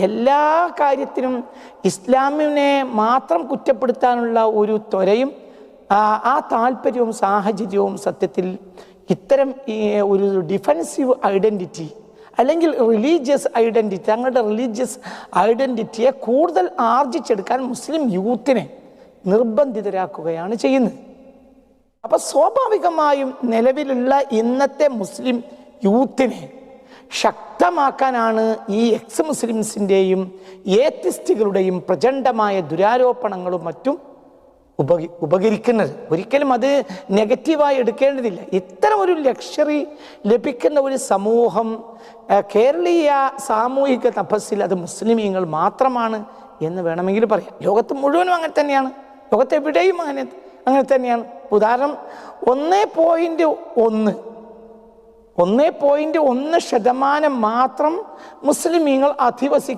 എല്ലാ കാര്യത്തിനും ഇസ്ലാമിനെ മാത്രം കുറ്റപ്പെടുത്താനുള്ള ഒരു ത്വരയും ആ, താല്പര്യവും സാഹചര്യവും സത്യത്തിൽ ഇത്തരം ഒരു ഡിഫൻസീവ് ഐഡന്റിറ്റി അല്ലെങ്കിൽ റിലീജിയസ് ഐഡന്റിറ്റി തങ്ങളുടെ റിലീജിയസ് ഐഡന്റിറ്റിയെ കൂടുതൽ ആർജിച്ചെടുക്കാൻ മുസ്ലിം യൂത്തിനെ നിർബന്ധിതരാക്കുകയാണ് ചെയ്യുന്നത്. അപ്പോൾ സ്വാഭാവികമായും നിലവിലുള്ള ഇന്നത്തെ മുസ്ലിം യൂത്തിനെ ശക്തമാക്കാനാണ് ഈ എക്സ് മുസ്ലിംസിന്റെയും ഏത്തിസ്റ്റുകളുടെയും പ്രചണ്ഡമായ ദുരാരോപണങ്ങളും മറ്റും ഉപകി ഉപകരിക്കുന്നത്. ഒരിക്കലും അത് നെഗറ്റീവായി എടുക്കേണ്ടതില്ല. ഇത്തരം ഒരു ലക്ഷറി ലഭിക്കുന്ന ഒരു സമൂഹം കേരളീയ സാമൂഹിക തപസ്സിൽ അത് മുസ്ലിമീങ്ങൾ മാത്രമാണ് എന്ന് വേണമെങ്കിൽ പറയാം. ലോകത്ത് മുഴുവനും അങ്ങനെ തന്നെയാണ്. ലോകത്ത് എവിടെയും അങ്ങനെ അങ്ങനെ തന്നെയാണ്. ഉദാഹരണം ഒന്നേ പോയിന്റ് ഒന്ന് ഒന്നേ പോയിന്റ് ഒന്ന് ശതമാനം മാത്രം മുസ്ലിമീങ്ങൾ അധിവസിക്കുന്ന